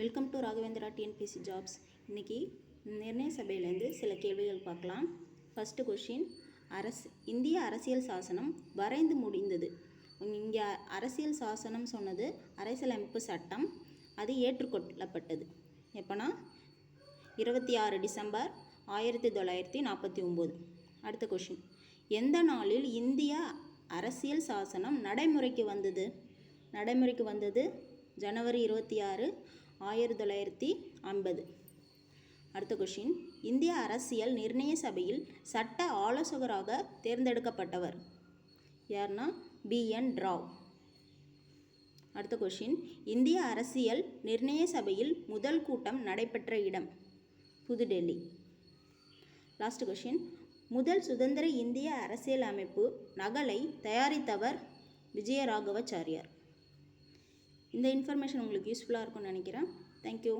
Welcome to Raghavendra TNPSC jobs இன்றைக்கி நிர்ணய சபையிலேருந்து சில கேள்விகள் பார்க்கலாம். ஃபஸ்ட்டு கொஷின் அரசு இந்திய அரசியல் சாசனம் வரைந்து முடிந்தது. இங்கே அரசியல் சாசனம் சொன்னது அரசியலமைப்பு சட்டம் அது ஏற்றுக்கொள்ளப்பட்டது. எப்போனா இருபத்தி ஆறு டிசம்பர் ஆயிரத்தி தொள்ளாயிரத்தி நாற்பத்தி ஒம்பது. அடுத்த கொஷின் எந்த நாளில் இந்திய அரசியல் சாசனம் நடைமுறைக்கு வந்தது? நடைமுறைக்கு வந்தது ஜனவரி இருபத்தி ஆறு ஆயிரத்தி தொள்ளாயிரத்தி ஐம்பது அடுத்த கொஷின் இந்திய அரசியல் நிர்ணய சபையில் சட்ட ஆலோசகராக தேர்ந்தெடுக்கப்பட்டவர் யார்னா பி. என். ராவ். அடுத்த கொஷின் இந்திய அரசியல் நிர்ணய சபையில் முதல் கூட்டம் நடைபெற்ற இடம் புதுடெல்லி. லாஸ்ட் கொஷின் முதல் சுதந்திர இந்திய அரசியல் அமைப்பு நகலை தயாரித்தவர் விஜயராகவாச்சாரியார். இந்த இன்ஃபர்மேஷன் உங்களுக்கு யூஸ்ஃபுல்லாக இருக்கும்னு நினைக்கிறேன். தேங்க்யூ